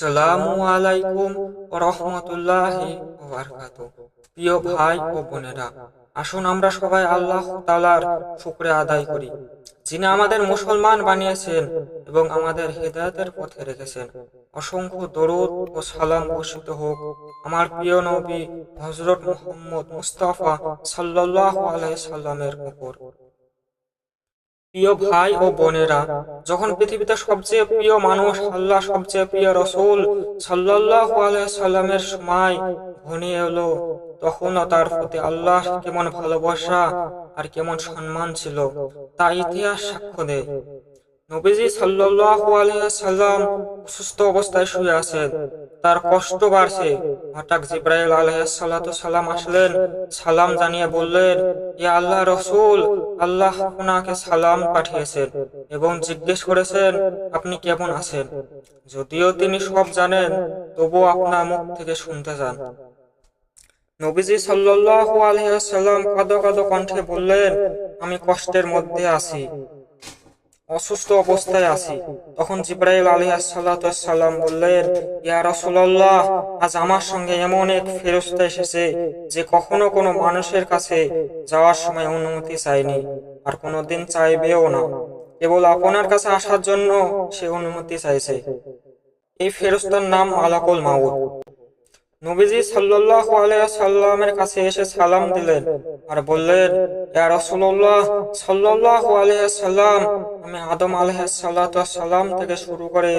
আসসালামু আলাইকুম রহমতুল্লাহি প্রিয় ভাই ও বোনেরা, আসুন আমরা সবাই আল্লাহ তাআলার শুকরিয়া আদায় করি। যিনি আমাদের মুসলমান বানিয়েছেন এবং আমাদের হেদায়েতের পথে রেখেছেন। অসংখ্য দরুদ ও সালাম বর্ষিত হোক আমার প্রিয় নবী হযরত মুহাম্মদ মুস্তাফা সাল্লাল্লাহু আলাইহি সাল্লামের উপর। প্রিয় ভাই ও বোনেরা, যখন পৃথিবীতে সবচেয়ে প্রিয় মানুষ আল্লাহ, সবচেয়ে প্রিয় রসুল সাল্লাহ সাল্লামের সময় ঘনিয়ে এলো তখনও তার প্রতি আল্লাহ কেমন ভালোবাসা আর কেমন সম্মান ছিল তা ইতিহাস সাক্ষ্য দেয়। নবীজি সাল্লাম অসুস্থ অবস্থায় শুয়ে আছেন। তার কষ্ট বাড়ছে। হঠাৎ জিব্রাইল আলাইহিস সালাম আসলেন। সালাম জানিয়ে বললেন, ইয়া আল্লাহ রসুল, আল্লাহ আপনাকে সালাম পাঠিয়েছেন এবং জিজ্ঞেস করেছেন, আপনি কেমন আছেন? যদিও তিনি সব জানেন, তবুও আপনার মুখ থেকে শুনতে চান। নবীজি সাল্লাল্লাহু আলাইহি সাল্লাম কাঁদো কাঁদো কণ্ঠে বললেন, আমি কষ্টের মধ্যে আছি। অসুস্থ অবস্থায় আছি। তখন জিব্রাইল আলাইহিসসালাম বললেন, ইয়া রাসূলুল্লাহ, আজ আমার সঙ্গে এমন এক ফেরেশতা এসেছে যে কখনো কোনো মানুষের কাছে যাওয়ার সময় অনুমতি চায়নি, আর কোনোদিন চাইবেও না। কেবল আপনার কাছে আসার জন্য সে অনুমতি চাইছে। এই ফেরস্তার নাম আলাকুল মাউত। নবীজি আলাইহি সাল্লামের কাছে এসে সালাম দিলেন আর বললেন রাসূলুল্লাহ সাল্লাম আমি আদম সালাম থেকে শুরু করে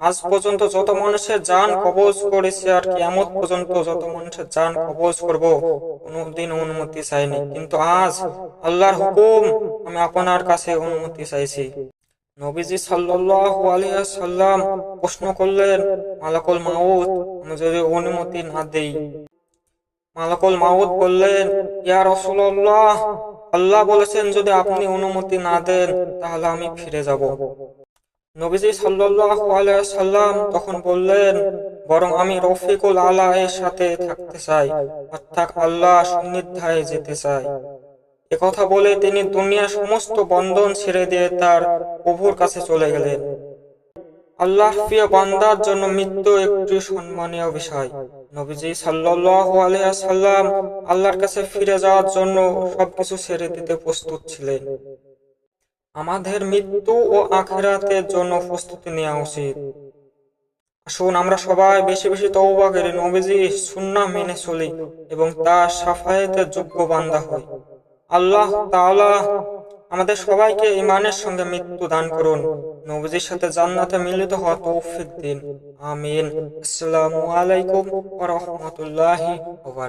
আজ পর্যন্ত যত মানুষের জান কবজ করেছে আর কিয়ামত পর্যন্ত যত মানুষের জান কবজ করব, কোনোদিন অনুমতি চাইনি। কিন্তু আজ আল্লাহর হুকুম আমি আপনার কাছে অনুমতি চাইছি। নবীজি সাল্লাল্লাহু সাল্লাম প্রশ্ন করলেন, মালাকুল মাউত আমি যদি অনুমতি না দেই। মালাকুল মাউত বললেন, ইয়া রাসূলুল্লাহ, আল্লাহ বলেছেন, যদি আপনি অনুমতি না দেন, তাহলে আমি ফিরে যাব। নবীজি সাল্লাল্লাহু সাল্লাম তখন বললেন, বরং আমি রফিকুল আলা এর সাথে থাকতে চাই, অর্থাৎ আল্লাহ সন্নিধায় যেতে চাই। একথা বলে তিনি দুনিয়ার সমস্ত বন্ধন ছেড়ে দিয়ে তার প্রভুর কাছে চলে গেলেন। আল্লাহ প্রিয় বান্দার জন্য মৃত্যু একটি সম্মানীয় বিষয়। নবীজি সাল্লাল্লাহু আলাইহি সাল্লাম আল্লাহর কাছে ফিরে যাওয়ার জন্য সবকিছু ছেড়ে দিতে প্রস্তুত ছিলেন। আমাদের মৃত্যু ও আখিরাতের জন্য প্রস্তুতি নেওয়া উচিত। আসুন আমরা সবাই বেশি বেশি তওবা করি নবীজি সুন্নাহ মেনে চলি এবং তার সাফায়েতের যোগ্য বান্দা হই। আল্লাহ তাআলা আমাদের সবাইকে ইমানের সঙ্গে মৃত্যু দান করুন। নবজির সাথে জান্নাতে মিলিত হওয়া তৌফিক দিন। আমিন। আসসালামু আলাইকুম ওয়া